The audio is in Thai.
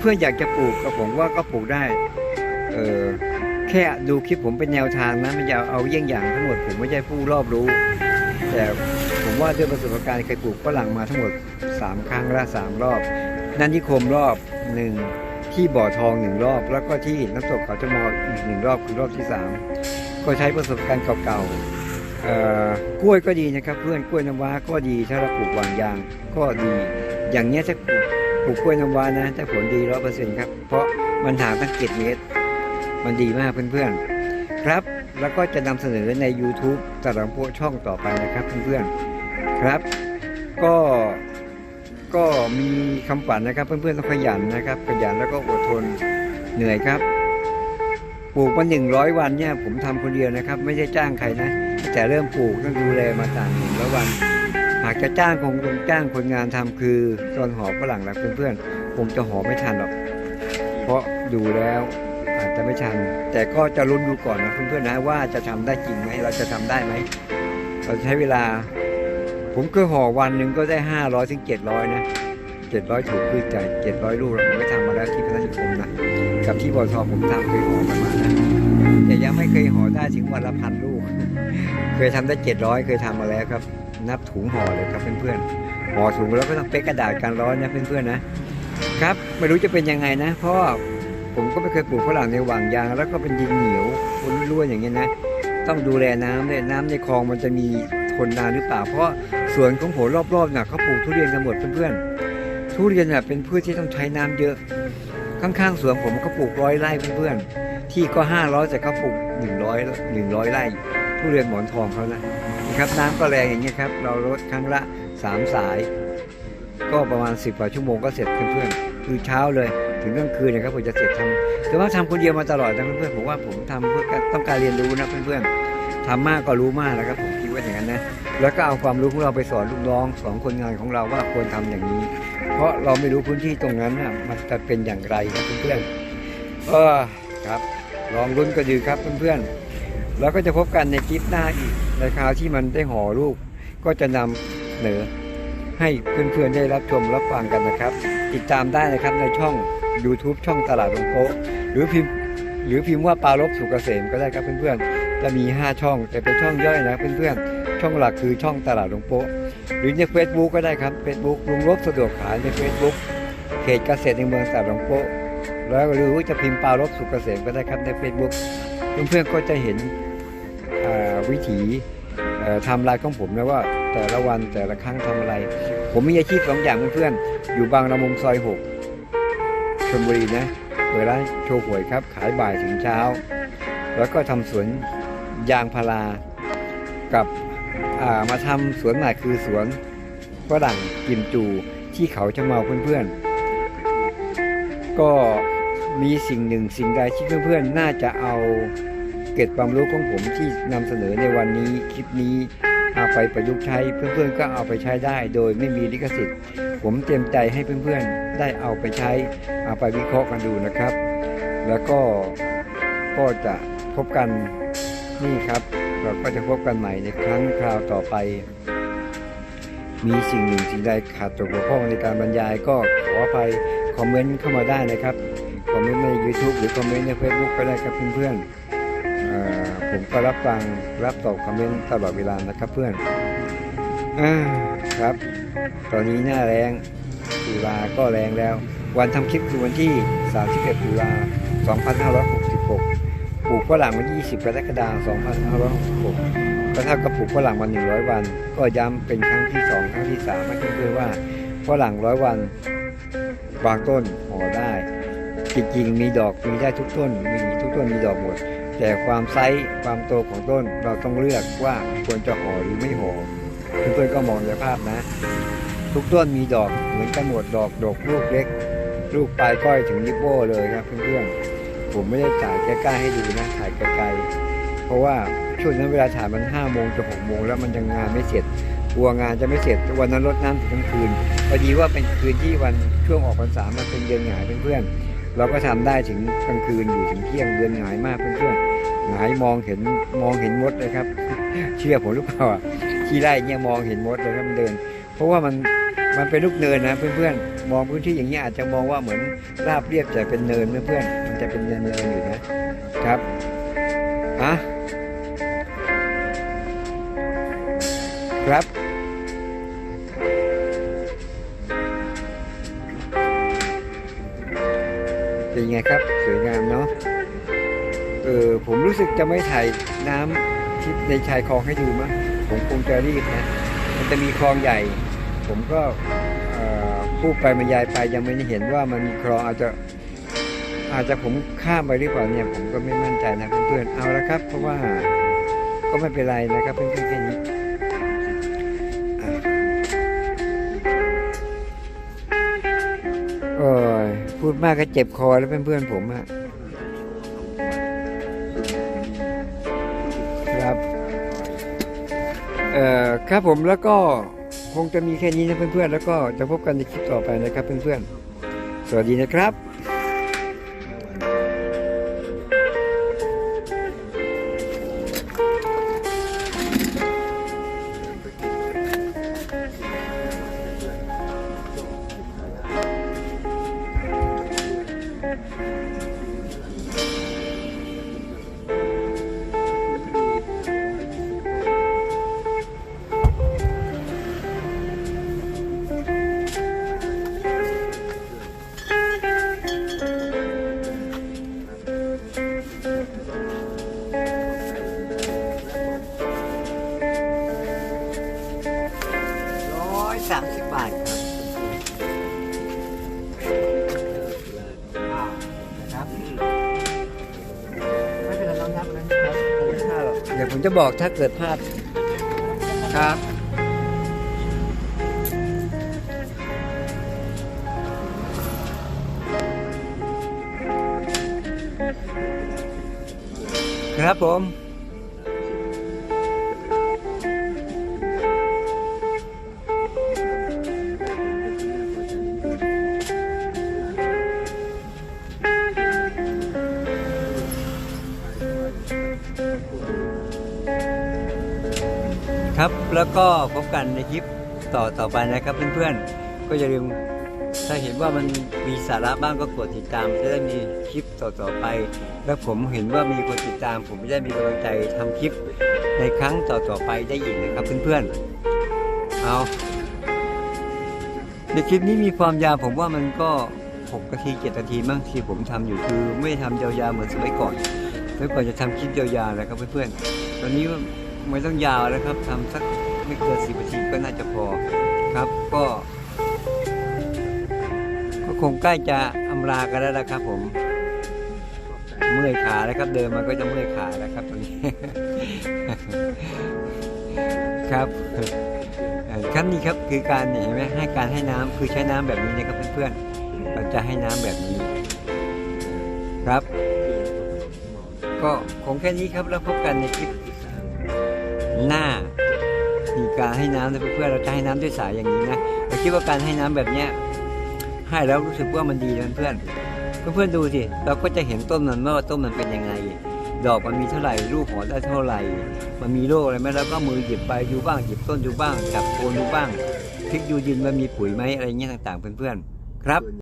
เพื่อนๆอยากจะปลูกก็ผมว่าก็ปลูกได้ เออแค่ดูคลิปผมเป็นแนวทางนะไม่อยากเอาเยี่ยงอย่างทั้งหมดผมไม่ใช่ผู้รอบรู้ แต่ผมว่าด้วยประสบการณ์เคยปลูกฝรั่งมาทั้งหมด 3 ครั้งละสามรอบ นั่นทิคมรอบหนึ่งที่บ่อทองหนึ่งรอบ แล้วก็ที่น้ำตกเขาจะมออีกหนึ่งรอบคือรอบที่สามก็ใช้ประสบการณ์เก่าๆกล้วยก็ดีนะครับ เพื่อนกล้วยน้ำว้าก็ดีถ้าเราปลูกวางยางก็ดีอย่างเนี้ยถ้าปลูก ปลูกกล้วยน้ำว้านะถ้าผลดีร้อยเปอร์เซ็นต์ครับ เพราะมันห่างตั้งเจ็ดเมตร มันดีมากเพื่อนๆ ครับ แล้วก็จะนำเสนอใน YouTube ตลังโพช่องต่อไปนะครับเพื่อนๆ ครับ ก็ก็มีคำฝันนะครับ เพื่อนๆต้องขยันนะครับ ขยันแล้วก็อดทนเหนื่อยครับปลูกมาหนึ่งร้อยวันเนี่ยผมทำคนเดียวนะครับ ไม่ได้จ้างใครนะ แต่เริ่มปลูกต้องดูแลมาต่างหนึ่งร้อยวัน หากจะจ้างคงต้องจ้างคนงานทำคือตอนหอฝรั่งแล้วเพื่อนๆผมจะหอไม่ทันหรอก เพราะดูแล้วอาจจะไม่ทัน แต่ก็จะลุ้นดูก่อนนะเพื่อนๆนะว่าจะทำได้จริงไหมเราจะทำได้ไหมเราใช้เวลา ผมเคยห่อวันหนึ่งก็ได้ห้าร้อยถึงเจ็ดร้อยนะเจ็ดร้อยถูกพืชใจเจ็ดร้อยลูกแล้วผมก็ทำมาแล้วที่พนัสนิคมนะ กับที่บอทอผมทำเคยห่อกันมาณนะแต่ยังไม่เคยห่อได้ถึงวันละพันลูก เคยทำได้เจ็ดร้อยเคยทำมาแล้วครับ นับถุงห่อเลยครับเพื่อนๆห่อถุงแล้วก็ต้องเป๊กกระดาษกันร้อนนะเพื่อนๆนะครับไม่รู้จะเป็นยังไงนะ เพราะผมก็ไม่เคยปลูกฝรั่งในหว่างยาง แล้วก็เป็นดินเหนียวร่วนอย่างเงี้ยนะ ต้องดูแลน้ำเลยน้ำในคลองมันจะมีทนนานหรือเปล่า เพราะสวนของผมรอบๆน่ะเขาปลูกทุเรียนกันหมดเพื่อนๆทุเรียนน่ะเป็นพืชที่ต้องใช้น้ำเยอะ ข้างๆสวนผมก็ปลูกร้อยไร่เพื่อนๆที่ก็ห้าร้อยแต่เขาปลูกหนึ่งร้อยหนึ่งร้อยไร่ทุเรียนหมอนทองเขานะนะครับน้ำก็แรงอย่างเงี้ยครับ เราลดครั้งละสามสาย ก็ประมาณ10กว่าชั่วโมงก็เสร็จเพื่อนๆคือเช้าเลยถึงกลางคืนนะครับผมจะเสร็จทำแต่ว่าทำคนเดียวมาตลอดนะเพื่อนๆผมว่าผมทำเพื่อต้องการเรียนรู้นะเพื่อนๆทำมากก็รู้มากนะครับผมคิดว่าอย่างนั้นนะ แล้วก็เอาความรู้ของเราไปสอนลูกน้องสอนคนงานของเราว่าควรทำอย่างนี้ เพราะเราไม่รู้พื้นที่ตรงนั้นนะมันจะเป็นอย่างไรครับเพื่อนๆเออครับ ลองลุ้นก็ดีครับเพื่อนๆแล้วก็จะพบกันในคลิปหน้าอีกในคราวที่มันได้ห่อลูก ก็จะนำเสนอให้เพื่อนๆได้รับชมรับฟังกันนะครับ ติดตามได้นะครับในช่อง YouTube ช่องตลาดลงโปหรือพิมพ์หรือพิมพ์ว่าปลาลบสุกเกษมก็ได้ครับเพื่อนๆจะมี 5 ช่องแต่เป็นช่องย่อยนะเพื่อนๆ ช่องหลักคือช่องตลาดลงโปะหรือใน Facebook ก็ได้ครับ Facebook ลุงลบสะดวกขายใน Facebook เขตเกษตรในเมืองตลาดลงโปะแล้วหรือจะพิมพ์ปาลบสุกเกษมก็ได้ครับใน Facebook เพื่อนๆก็จะเห็นวิถีทำลายของผมนะว่าแต่ละวันแต่ละครั้งทำอะไร ผมมีอาชีพสองอย่างเพื่อนๆอยู่บางละมุงซอยหกชลบุรีนะเปิดร้านโชว์หวยครับ ขายบ่ายถึงเช้า แล้วก็ทำสวนยางพารากับ มาทำสวนใหม่คือสวนฝรั่งกิมจูที่เขาจะเมาเพื่อนๆ ก็มีสิ่งหนึ่งสิ่งใดที่เพื่อนๆ น่าจะเอาเกร็ดความรู้ของผมที่นำเสนอในวันนี้คลิปนี้เอาไปประยุกต์ใช้เพื่อนๆก็เอาไปใช้ได้ โดยไม่มีลิขสิทธิ์ ผมเต็มใจให้เพื่อนๆ ได้เอาไปใช้ เอาไปวิเคราะห์กันดูนะครับ แล้วก็ก็จะพบกันนี่ครับ เราก็จะพบกันใหม่ในครั้งคราวต่อไป มีสิ่งหนึ่งสิ่งใดขาดตกบกพร่องในการบรรยายก็ขออภัยคอมเมนต์เข้ามาได้นะครับคอมเมนต์ใน YouTube หรือคอมเมนต์ใน Facebook ก็ได้ครับเพื่อนๆผมก็รับฟังรับตอบคอมเมนต์ตลอดเวลานะครับเพื่อนอครับ ตอนนี้หน้าแรงตุลาก็แรงแล้ว วันทำคลิปคือวันที่ 31ตุลา2566 ปลูกฝรั่งวันที่20กรกฎาคม2566ก็เท่ากับปลูกฝรั่งวัน 100 วัน ก็ย้ำเป็นครั้งที่ 2 ครั้งที่3ให้เพื่อนๆว่าฝรั่งร้อยวันบางต้นห่อได้ จริงๆมีดอกมีได้ทุกต้น มีทุกต้นมีดอกหมด แต่ความไซส์ความโตของต้นเราต้องเลือกว่าควรจะห่อหรือไม่ห่อเพื่อนๆก็มองในภาพนะ ทุกต้นมีดอกเหมือนกันหมดดอกดอกลูกเล็ก ลูกปลายก้อยถึงนิปโป้เลยครับเพื่อนๆ ผมไม่ได้ถ่ายใกล้ๆให้ดูนะถ่ายไกลๆเพราะว่าช่วงนั้นเวลาถ่ายมันห้าโมงจะหกโมงแล้วมันยังงานไม่เสร็จกลัวงานจะไม่เสร็จวันนั้นรดน้ำถึงกลางคืนพอดีว่าเป็นคืนที่วันช่วงออกพรรษามันเป็นเดือนหงายเพื่อนๆเราก็ทำได้ถึงกลางคืนอยู่ถึงเที่ยงเดือนหงายมากเพื่อนๆหงายมองเห็นมองเห็นมดเลยครับ เชื่อผมหรือเปล่าอะที่ไร่เนี่ยมองเห็นมดเลยครับมันเดิน เพราะว่ามัน มันเป็นลูกเนินนะเพื่อนๆ มองพื้นที่อย่างนี้อาจจะมองว่าเหมือนราบเรียบแต่เป็นเนินเพื่อนๆ มันจะเป็นเนินเนินๆอยู่นะครับอะครับเป็นไงครับสวยงามเนาะเออผมรู้สึกจะไม่ถ่ายน้ำที่ในชายคลองให้ดูมั้งผมคงจะรีบนะ มันจะมีคลองใหญ่ ผมก็พูดไปบรรยายไปยังไม่ได้เห็นว่ามันมีคลองอาจจะอาจจะผมข้ามไปหรือเปล่าเนี่ยผมก็ไม่มั่นใจนะเพื่อนๆเอาละครับ เพราะว่าก็ไม่เป็นไรนะครับเพื่อนๆแค่นี้อะโอ้ยพูดมากก็เจ็บคอแล้วเพื่อนๆผมอะครับเอ่อครับผมแล้วก็ คงจะมีแค่นี้นะเพื่อนๆ แล้วก็จะพบกันในคลิปต่อไปนะครับเพื่อนๆ สวัสดีนะครับ ดี๋ยวผมจะบอกถ้าเกิดพลาดครับครับผม ครับแล้วก็พบกันในคลิปต่อต่อไปนะครับเพื่อนๆ ก็อย่าลืมถ้าเห็นว่ามันมีสาระบ้างก็กดติดตามจะได้มีคลิปต่อๆไป และผมเห็นว่ามีคนติดตาม ผมจะได้มีกำลังใจทำคลิปในครั้งต่อๆไปได้อีกนะครับเพื่อนๆเอาในคลิปนี้มีความยาวผมว่ามันก็6นาที7นาทีมั้งทีผมทำอยู่คือ ไม่ได้ทำยาวๆเหมือนสมัยก่อนสมัยก่อนจะทำคลิปยาวๆนะครับเพื่อนๆตอนนี้ ไม่ต้องยาวแล้วครับทำสักไม่เกินสิบนาทีก็น่าจะพอครับก็ก็คงใกล้จะอำลากันแล้วนะครับ ผมเมื่อยขาแล้วครับ เดินมาก็จะเมื่อยขาแล้วครับตอนนี้ ครับครับนี่ครับคือการเห็นไหมให้การให้น้ำคือใช้น้ำแบบนี้นะครับเพื่อนๆเราจะให้น้ำแบบนี้ ครับ ก็คงแค่นี้ครับแล้วพบกันในคลิป หน้ามีการให้น้ำเพื่อนๆเราจะให้น้ำด้วยสายอย่างนี้นะเราคิดว่าการให้น้ำแบบเนี้ยให้แล้วรู้สึกว่ามันดีเพื่อนๆเพื่อนๆดูสิเราก็จะเห็นต้นมันว่าต้นมันเป็นยังไง ดอกมันมีเท่าไหร่ลูกหัวได้เท่าไหร่ มันมีโรคอะไรไหมแล้วก็มือหยิบไปดูบ้างหยิบต้นดูบ้างจับโคนดูบ้างพลิกดูดินมันมีปุ๋ยไหมอะไรเงี้ยต่างๆ เพื่อนๆครับ